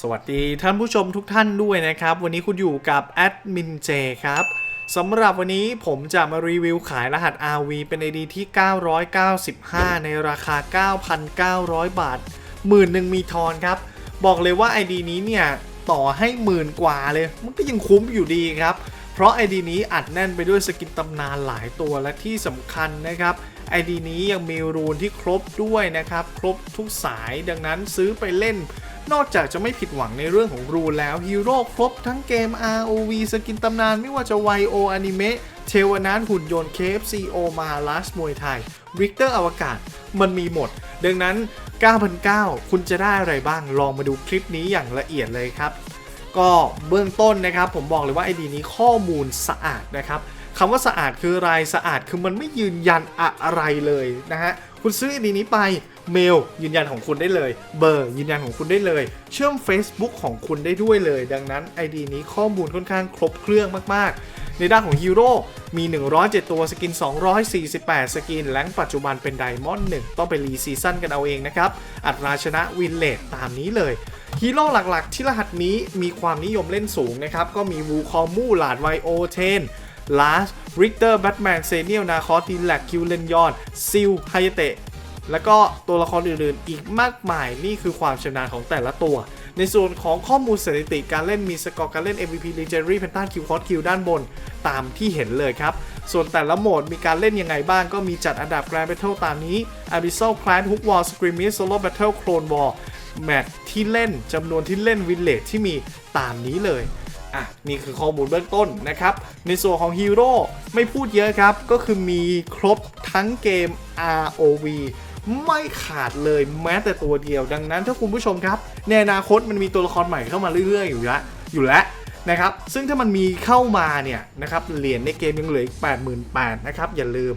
สวัสดีท่านผู้ชมทุกท่านด้วยนะครับ วันนี้คุณอยู่กับแอดมินเจครับสำหรับวันนี้ผมจะมารีวิวขายรหัส RV เป็น ID ที่ 995 ในราคา 9,900 บาทหมื่นหนึ่งมีทอนครับ บอกเลยว่า ID นี้เนี่ยต่อให้หมื่นกว่าเลย มันก็ยังคุ้มอยู่ดีครับ เพราะ ID นี้อัดแน่นไปด้วยสกินตำนานหลายตัวและที่สำคัญนะครับ ID นี้ยังมีรูนที่ครบด้วยนะครับ ครบทุกสายดังนั้นซื้อไปเล่น นอกจากจะไม่ผิดหวังในเรื่องของรูนแล้วฮีโร่ครบทั้งเกม ROV สกินตำนานไม่ว่าจะไวโออนิเมะเทวานานหุ่นยนต์ KFCO มาลาสมวยไทยริกเตอร์อวกาศมันมีหมด ดังนั้น 9,900 คุณจะได้อะไรบ้าง ลองมาดูคลิปนี้อย่างละเอียดเลยครับ ก็เบื้องต้นนะครับ ผมบอกเลยว่า ID นี้ข้อมูลสะอาดนะครับคำว่าสะอาดคืออะไรสะอาดคือมันไม่ยืนยันอะไรเลยนะฮะ คุณซื้อ ID นี้ไป เมลยืนยันของคุณได้เลย เบอร์ยืนยันของคุณได้เลย เชื่อม Facebook ของคุณได้ด้วยเลย ดังนั้น ID นี้ข้อมูลค่อนข้างครบเครื่องมาก ๆ ในด้านของฮีโร่มี 107 ตัวสกิน 248 สกินแรงปัจจุบันเป็นไดมอนด์1ต้องไปรีซีซั่นกันเอาเองนะครับ อัตราชนะวินเลตตามนี้เลยฮีโร่หลักๆ ที่รหัสนี้มีความนิยมเล่นสูงนะครับ ก็มีวูคอมูหลาดไวโอเทนลาสริกเตอร์แบทแมนเซเนียลนาคอตินแลกคิวเลนยอนซิลไฮเตะ แล้วก็ตัวละครอื่นๆ อีกมากมายนี่คือความชำนาญของแต่ละตัว ในส่วนของข้อมูลสถิติการเล่นมีสกอร์การเล่น MVP Legendary Pentakill Quad Kill ด้านบน ตามที่เห็นเลยครับ ส่วนแต่ละโหมดมีการเล่นยังไงบ้างก็มีจัดอันดับ Grand Battle ตามนี้ Abyssal Clan Hook War Screaming Solo Battle Clone War แมตช์ที่เล่นจำนวนที่เล่นวินเล e ที่มีตามนี้เลยอะนี่คือข้อมูลเบื้องต้นนะครับ ในส่วนของฮีโร่ไม่พูดเยอะครับ ก็คือมีครบทั้งเกม ROV ไม่ขาดเลยแม้แต่ตัวเดียว ดังนั้นถ้าคุณผู้ชมครับ ในอนาคตมันมีตัวละครใหม่เข้ามาเรื่อยๆ อยู่แล้วอยู่แล้วนะครับ ซึ่งถ้ามันมีเข้ามาเนี่ยนะครับเหรียญในเกมยังเหลืออีก 88,000นะครับอย่าลืม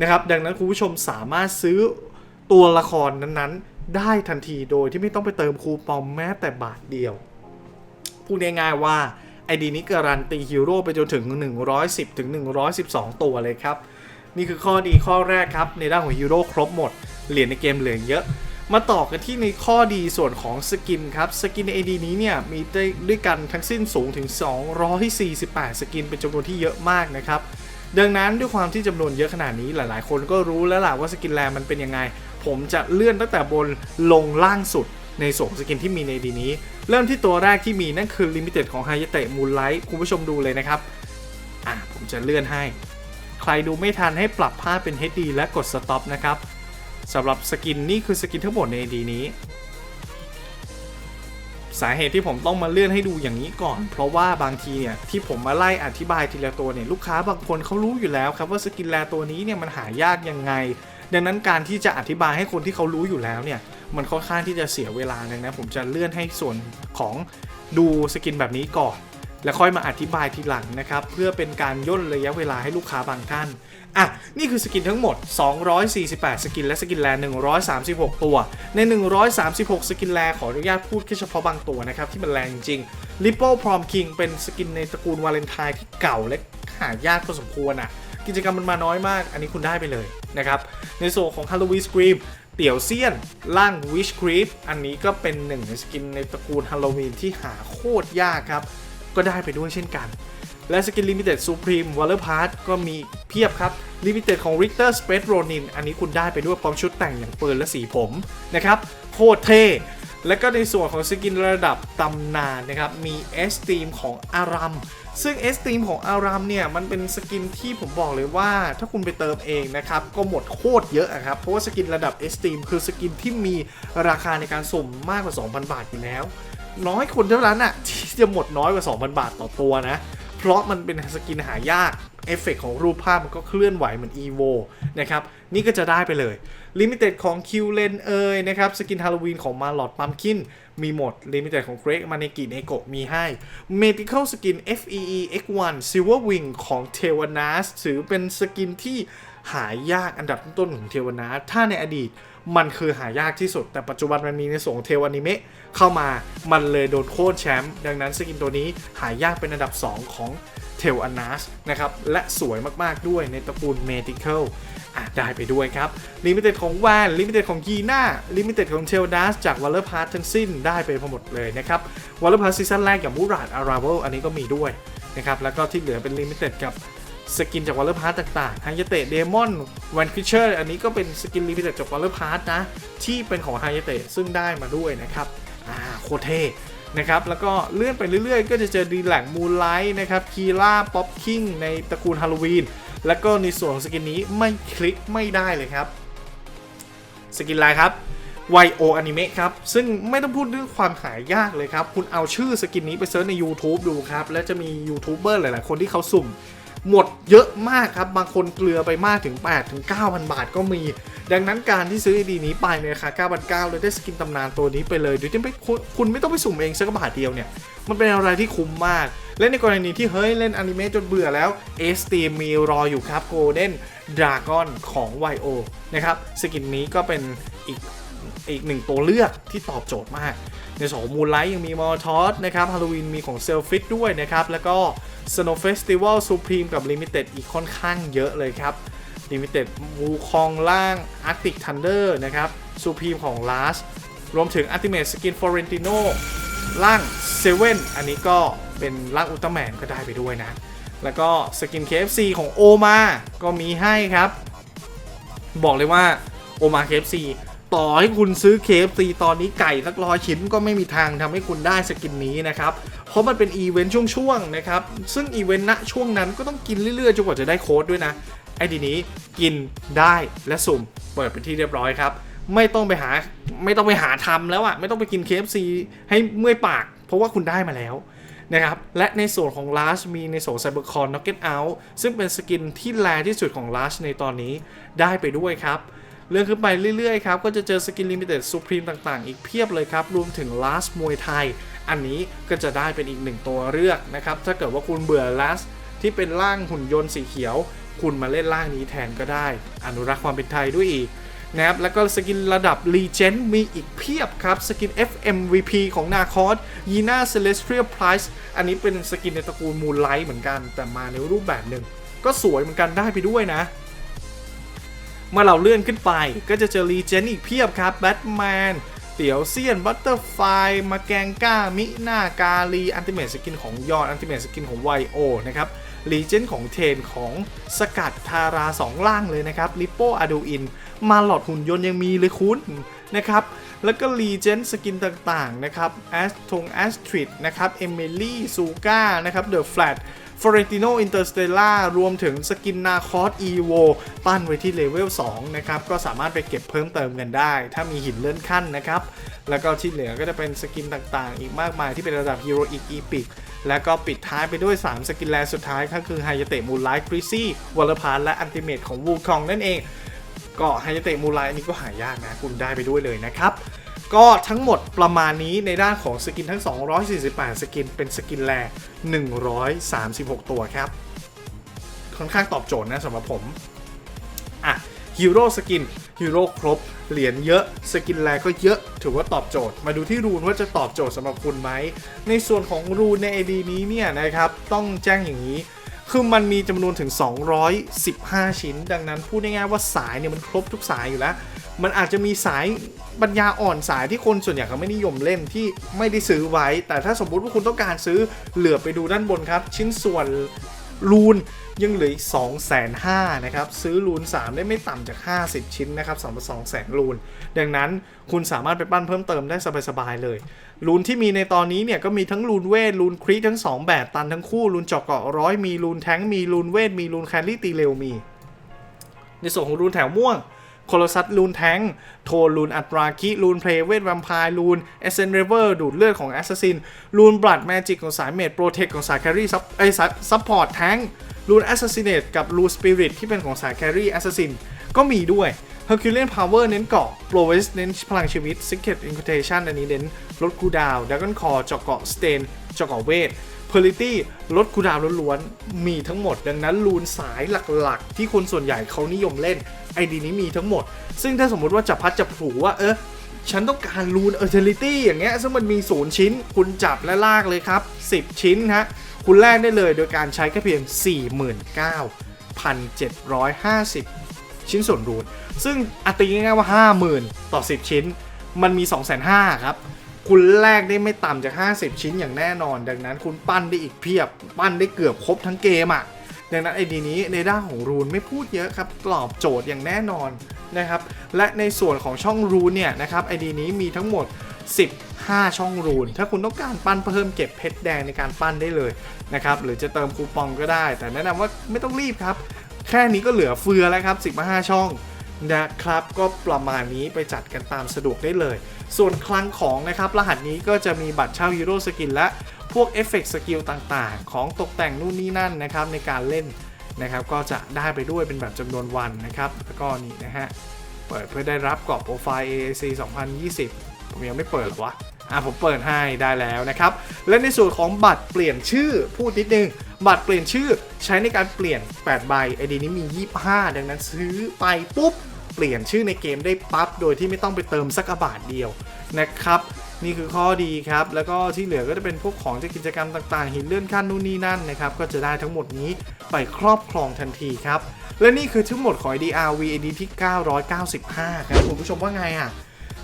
นะครับดังนั้นคุณผู้ชมสามารถซื้อตัวละครนั้นๆ ได้ทันทีโดยที่ไม่ต้องไปเติมคูปองแม้แต่บาทเดียวพูดง่ายๆว่า ID นี้การันตีฮีโร่ไปจนถึง 110ถึง112 ตัวเลยครับ นี่คือข้อดีข้อแรกครับ ในด้านของฮีโร่ครบหมด เหรียญในเกมเหลือเยอะ มาต่อกันที่ในข้อดีส่วนของสกินครับ สกินใน AD นี้เนี่ย มีได้ด้วยกันทั้งสิ้นสูงถึง 248 สกินเป็นจำนวนที่เยอะมากนะครับ ดังนั้นด้วยความที่จำนวนเยอะขนาดนี้หลาย ๆ คนก็รู้แล้วล่ะว่าสกินแรมันเป็นยังไง ผมจะเลื่อนตั้งแต่บนลงล่างสุดในส่วนสกินที่มีในดีนี้ เริ่มที่ตัวแรกที่มีนั่นคือลิมิเต็ดของไฮยเตะมูลไลท์คุณผู้ชมดูเลยนะครับ อะผมจะเลื่อนให้ ใครดูไม่ทันให้ปรับภาพเป็น HD และกด Stop นะครับสำหรับสกินนี่คือสกินทั้งหมดในดีนี้ สาเหตุที่ผมต้องมาเลื่อนให้ดูอย่างนี้ก่อน เพราะว่าบางทีเนี่ยที่ผมมาไล่อธิบายทีละตัวเนี่ยลูกค้าบางคนเขารู้อยู่แล้วครับว่าสกินแลตัวนี้เนี่ยมันหายากยังไง ดังนั้นการที่จะอธิบายให้คนที่เขารู้อยู่แล้วเนี่ยมันค่อนข้างที่จะเสียเวลาเลยนะผมจะเลื่อนให้ส่วนของดูสกินแบบนี้ก่อน แล้วค่อยมาอธิบายทีหลังนะครับ เพื่อเป็นการย่นระยะเวลาให้ลูกค้าบางท่าน อะ นี่คือสกินทั้งหมด 248 สกินและสกินแล136 ตัว ใน 136 สกินแลขออนุญาตพูดแค่เฉพาะบางตัวนะครับ ที่มันแรงจริง Ripple Prom King เป็นสกินในตระกูลวาเลนไทน์ที่เก่าและหายากพอสมควรอะ กิจกรรมมันมาน้อยมาก อันนี้คุณได้ไปเลยนะครับ ในส่วนของ Halloween Scream เตี่ยวเซียนล่าง Wish Creep อันนี้ก็เป็นหนึ่งในสกินในตระกูลฮาโลวีนที่หาโคตรยากครับ ก็ได้ไปด้วยเช่นกัน และสกิน Limited Supreme Water Part ก็มีเพียบครับ Limited ของ Richter Space Ronin อันนี้คุณได้ไปด้วยพร้อมชุดแต่งอย่างปืนและสีผมนะครับโคตรเท่และก็ในส่วนของสกินระดับตำนานนะครับมี S Team ของอารัมซึ่ง S Team ของอารัมเนี่ยมันเป็นสกินที่ผมบอกเลยว่า ถ้าคุณไปเติมเองนะครับก็หมดโคตรเยอะครับเพราะว่าสกินระดับ S Team คือสกินที่มีราคาในการสุ่มมากกว่า 2,000 บาทอยู่แล้ว น้อยคนเท่านั้นอะที่จะหมดน้อยกว่า 2,000 บาทต่อตัวนะ เพราะมันเป็นสกินหายากเอฟเฟกของรูปภาพมันก็เคลื่อนไหวเหมือน EVO นะครับ นี่ก็จะได้ไปเลย Limited ของ Q l e n เอยนะครับ สกินฮาโลวีนของ Marlot Pumpkin มีหมด Limited ของ Greg m a n e k i n e g o มีให้ Medical Skin FEE X1 Silver Wing ของ t e w a n a s ถือเป็นสกินที่ หายากอันดับต้นๆของ t e w a n a s ถ้าในอดีตมันคือหายากที่สุด แต่ปัจจุบันมันมีในส่วนของเทวอนิเมะเข้ามามันเลยโดนโค่นแชมป์ดังนั้นสกินตัวนี้หายากเป็นอันดับ 2 ของเทลอนาสนะครับและสวยมากๆด้วยในตระกูล Medical อะได้ไปด้วยครับลิมิเต็ดของแวนลิมิเต็ดของยีน่าลิมิเต็ดของเทลดัสจากวอลเลอร์พาร์ททั้งสิ้นได้ไปพอหมดเลยนะครับวอลเลอร์พาร์ทซีซั่นแรกอย่างมูราดอาราเวลอันนี้ก็มีด้วยนะครับแล้วก็ที่เหลือเป็นลิมิเต็ดกับ สกินจากวอลเลอร์พาร์ตต่างๆไฮยเตะเดมอนวันคิเชอร์อันนี้ก็เป็นสกินลิมิเต็ดจากวอลเลอร์พาร์ตนะที่เป็นของไฮยเตะซึ่งได้มาด้วยนะครับอ่าโคเท่นะครับแล้วก็เลื่อนไปเรื่อยๆ ก็จะเจอดีแหลงมูลไลท์นะครับคีล่าป๊อปคิงในตระกูลฮาโลวีนแล้วก็ในส่วนของสกินนี้ไม่คลิกไม่ได้เลยครับ สกินอะไรครับ YO Anime ครับ ซึ่งไม่ต้องพูดเรื่องความหายากเลยครับ คุณเอาชื่อสกินนี้ไปเซิร์ชใน YouTube ดูครับ แล้วจะมียูทูบเบอร์หลาย ๆ คนที่เขาสุ่ม หมดเยอะมากครับ บางคนเกลือไปมากถึง 8 ถึง 9,000 บาทก็มี ดังนั้นการที่ซื้อดีนี้ไปในราคา9,900เลยได้สกินตำนานตัวนี้ไปเลยโดยที่ไม่คุณคุณไม่ต้องไปสุ่มเองสักบาทเดียวเนี่ย มันเป็นอะไรที่คุ้มมาก และในกรณีที่เฮ้ยเล่นอนิเมะจนเบื่อแล้วเอสตีมีรออยู่ครับโกลเด้นดราก้อนของ YO นะครับสกินนี้ก็เป็นอีก อีกหนึ่งตัวเลือกที่ตอบโจทย์มาก ในสองมูลไลท์ยังมีมอร์ทอสนะครับฮาโลวีนมีของเซลฟิตด้วยนะครับ แล้วก็ Snow Festival Supreme กับ Limited อีกค่อนข้างเยอะเลยครับ Limited วูคองล่าง Arctic Thunder นะครับ Supreme ของ Last รวมถึง Ultimate Skin Florentino ร่าง7อันนี้ก็เป็นร่างอุลตร้าแมนก็ได้ไปด้วยนะ แล้วก็สกิน KFC ของโอมาก็มีให้ครับ บอกเลยว่าโอมา KFC ต่อให้คุณซื้อ KFC ตอนนี้ไก่สักร้อยชิ้นก็ไม่มีทางทำให้คุณได้สกินนี้นะครับ เพราะมันเป็นอีเวนต์ช่วงๆนะครับ ซึ่งอีเวนต์ณช่วงนั้นก็ต้องกินเรื่อยๆจนกว่าจะได้โค้ดด้วยนะไอ้ดีนี้กินได้และสุ่มเปิดเป็นที่เรียบร้อยครับ ไม่ต้องไปหาไม่ต้องไปหาทำแล้วอะไม่ต้องไปกิน KFC ให้เมื่อยปาก เพราะว่าคุณได้มาแล้วนะครับและในส่วนของ Lush มีในโซน Cybercon Knocket Out ซึ่งเป็นสกินที่แรที่สุดของ Lush ในตอนนี้ได้ไปด้วยครับ เรื่องขึ้นไปเรื่อยๆครับ ก็จะเจอสกิน Limited Supreme ต่างๆ อีกเพียบเลยครับ รวมถึง Last มวยไทย อันนี้ก็จะได้เป็นอีกหนึ่งตัวเลือกนะครับ ถ้าเกิดว่าคุณเบื่อ Last ที่เป็นร่างหุ่นยนต์สีเขียว คุณมาเล่นร่างนี้แทนก็ได้ อนุรักษ์ความเป็นไทยด้วยอีกนะครับแล้วก็สกินระดับ Legend มีอีกเพียบครับ สกิน FMVP ของนาคอสยีน่า Celestial Price อันนี้เป็นสกินในตระกูล Moonlight เหมือนกัน แต่มาในรูปแบบหนึ่งก็สวยเหมือนกันได้ไปด้วยนะ เมื่อเราเลื่อนขึ้นไป ก็จะเจอ Legend อีกเพียบครับแบทแมนเตี๋ยวเซียนบัตเตอร์ไฟมาแกงก้า มิหน้ากาลี อันติเม e สกินของยอนอันติเม e สกินของไวโอนะครับลีเจนของเทนของสกัดทารา 2 ล่างเลยนะครับลิปโปอาดูอิน มาหลอดหุ่นยนต์ยังมีเลยคุณนะครับ แล้วก็รีเจนสกินต่างๆ นะครับแอสทงแอสทริดนะครับ เอมิลี่ซูก้านะครับเดอะแฟลต ฟอเรนติโนอินเตอร์สเตล่ารวมถึงสกินนาคอสอีโวปั้นไว้ที่เลเวล2นะครับ ก็สามารถไปเก็บเพิ่มเติมกันได้ ถ้ามีหินเลื่อนขั้นนะครับ แล้วก็ที่เหลือก็จะเป็นสกินต่างๆ อีกมากมายที่เป็นระดับฮีโร่อีกอีพิกแล้วก็ปิดท้ายไปด้วย 3 สกินแลสุดท้ายก็คือไฮยเตะมูลไลท์คริซี่วอลพาร์และอันติเมตของวูคองนั่นเอง ก็ไฮยเตะมูลไลท์อันนี้ก็หายากนะ คุณได้ไปด้วยเลยนะครับ ก็ทั้งหมดประมาณนี้ในด้านของสกินทั้ง 248 สกินเป็นสกินแล136 ตัวครับ ค่อนข้างตอบโจทย์นะสำหรับผม อะฮีโร่สกินฮีโร่ครบ เหรียญเยอะสกินแลก็เยอะ ถือว่าตอบโจทย์ มาดูที่รูนว่าจะตอบโจทย์สำหรับคุณไหม ในส่วนของรูนใน AD นี้เนี่ยนะครับ ต้องแจ้งอย่างนี้คือมันมีจำนวนถึง 215 ชิ้น ดังนั้นพูดง่ายๆว่าสายเนี่ยมันครบทุกสายอยู่แล้ว มันอาจจะมีสายปัญญาอ่อนสายที่คนส่วนใหญ่เขาไม่นิยมเล่นที่ไม่ได้ซื้อไว้ แต่ถ้าสมมุติว่าคุณต้องการซื้อเหลือไปดูด้านบนครับ ชิ้นส่วนรูนยังเหลืออีก 2 5 0 0 0นะครับ ซื้อรูน 3 ได้ไม่ต่ำจาก 50 ชิ้นนะครับสำหรับ2 0 0 0 0รูน ดังนั้นคุณสามารถไปปั้นเพิ่มเติมได้สบายๆเลย รูนที่มีในตอนนี้เนี่ยก็มีทั้งรูนเวท รูนครีทั้ง 2 แบบตันทั้งคู่ รูนเจาะเกาะร้อยมีรูนแท้งมีรูนเวท มีรูนแคลรี่ตีเร็วมี ในส่วนของรูนแถวม่วง โคลซัสรูนแทงโทรูนอัตราคิรูนเพลเวทแวมไพร์รูนเอเซนเรเวอร์ดูดเลือดของแอสซัสซินรูนบลัดแมจิกของสายเมดโปรเทคของสายแครี่ซับไอซับพอร์ตแทงรูนแอสซัสซินเนตกับรูนสปิริตที่เป็นของสายแครี่แอสซัสซินก็มีด้วย Herculean Power เน้นเกาะ p r o v e s เน้นพลังชีวิต Secret Incantation อันนี้เน้นลดคูดาวน์ Dragon Core เจาะเกาะ Stain เจาะเกาะเวท p e r l i t y ลดคูดาวล้วนๆ มีทั้งหมด ดังนั้นรูนสายหลักๆ ที่คนส่วนใหญ่เขานิยมเล่น ไอดีนี้มีทั้งหมด ซึ่งถ้าสมมุติว่าจับพัดจับผูว่าเออฉันต้องการรูน u t i l i t y อย่างเงี้ยซึ่งมันมี 0 ชิ้น คุณจับและลากเลยครับ 10 ชิ้นฮะคุณแลกได้เลยโดยการใช้แค่เพียง 49,750 ชิ้นส่วนรูน ซึ่งอะตีง่ายๆว่า 50,000 ต่อ 10 ชิ้น มันมี 2 5 0 0 0ครับ คุณแลกได้ไม่ต่ำจาก 50 ชิ้นอย่างแน่นอน ดังนั้นคุณปั้นได้อีกเพียบ ปั้นได้เกือบครบทั้งเกมอะ ดังนั้นไอดีนี้ในด้านของรูนไม่พูดเยอะครับตอบโจทย์อย่างแน่นอนนะครับและในส่วนของช่องรูนเนี่ยนะครับไอดีนี้มีทั้งหมด 15 ช่องรูน ถ้าคุณต้องการปั้นเพิ่มเก็บเพชรแดงในการปั้นได้เลยนะครับหรือจะเติมคูปองก็ได้ แต่แนะนำว่าไม่ต้องรีบครับ แค่นี้ก็เหลือเฟือแล้วครับ 15 ช่อง นะครับ ก็ประมาณนี้ไปจัดกันตามสะดวกได้เลย ส่วนคลังของนะครับ รหัสนี้ก็จะมีบัตรเช่าฮีโร่สกินและพวกเอฟเฟกต์สกิลต่างๆ ของตกแต่งนู่นนี่นั่นนะครับในการเล่นนะครับก็จะได้ไปด้วยเป็นแบบจำนวนวันนะครับแล้วก็นี่นะฮะเปิดเพื่อได้รับกรอบโปรไฟล์ AAC 2020 ผมยังไม่เปิดวะอะผมเปิดให้ได้แล้วนะครับ และในส่วนของบัตรเปลี่ยนชื่อพูดนิดนึง บัตรเปลี่ยนชื่อใช้ในการเปลี่ยน8ใบไอดีนี้มี 25 ดังนั้นซื้อไปปุ๊บ ลี่ยนชื่อในเกมได้ปั๊บโดยที่ไม่ต้องไปเติมสักกระบาทเดียวนะครับนี่คือข้อดีครับ แล้วก็ที่เหลือก็จะเป็นพวกของจากกิจกรรมต่างๆ หินเลื่อนขั้นนู่นนี่นั่นนะครับ ก็จะได้ทั้งหมดนี้ไปครอบครองทันทีครับ และนี่คือทั้งหมดของ IDR VAD ที่ 995 ครับ คุณผู้ชมว่าไงอะ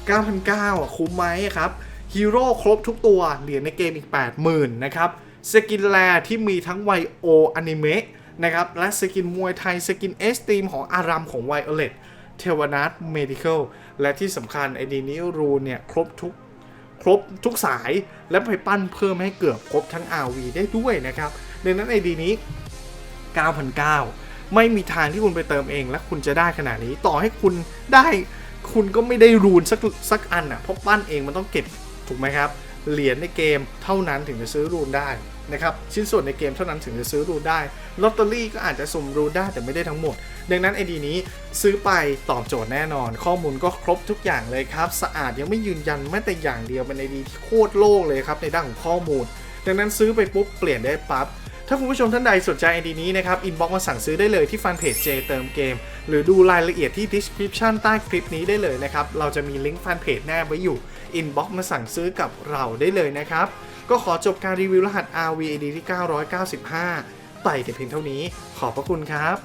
9,900อะคุ้มไหมครับ ฮีโร่ครบทุกตัว เหรียญในเกมอีก 80,000 นะครับ สกินแลที่มีทั้งไวโออนิเมะนะครับ และสกินมวยไทย สกินเอสตีมของอารัมของไวโอเลต เทวนาทเมดิคอลและที่สำคัญไอดีนี้รูเนี่ย ครบทุกครบทุกสายและไปปั้นเพิ่มให้เกือบครบทั้ง RV ได้ด้วยนะครับ ดังนั้นไอดีนี้ 9,900 ไม่มีทางที่คุณไปเติมเอง และคุณจะได้ขนาดนี้ต่อให้คุณได้คุณก็ไม่ได้รูนสักสักอันอะเพราะปั้นเองมันต้องเก็บถูกไหมครับ เหรียญในเกมเท่านั้นถึงจะซื้อรูนได้ นะครับชิ้นส่วนในเกมเท่านั้นถึงจะซื้อรูนได้ลอตเตอรี่ก็อาจจะสุ่มรูนได้แต่ไม่ได้ทั้งหมด ดังนั้นไอดีนี้ซื้อไปตอบโจทย์แน่นอน ข้อมูลก็ครบทุกอย่างเลยครับ สะอาดยังไม่ยืนยันแม้แต่อย่างเดียวเป็นไอดีที่โคตรโล่งเลยครับในด้านของข้อมูล ดังนั้นซื้อไปปุ๊บเปลี่ยนได้ปั๊บถ้าคุณผู้ชมท่านใดสนใจไอดีนี้นะครับอินบ็อกมาสั่งซื้อได้เลยที่แฟนเพจเจเติมเกม หรือดูรายละเอียดที่ description ใต้คลิปนี้ได้เลยนะครับ เราจะมีลิงก์แฟนเพจแนบไว้อยู่อินบ็อกมาสั่งซื้อกับเราได้เลยนะครับ ก็ขอจบการรีวิวรหัส RVAD ที่ 995 ไปแต่เพียงเท่านี้ ขอบพระคุณครับ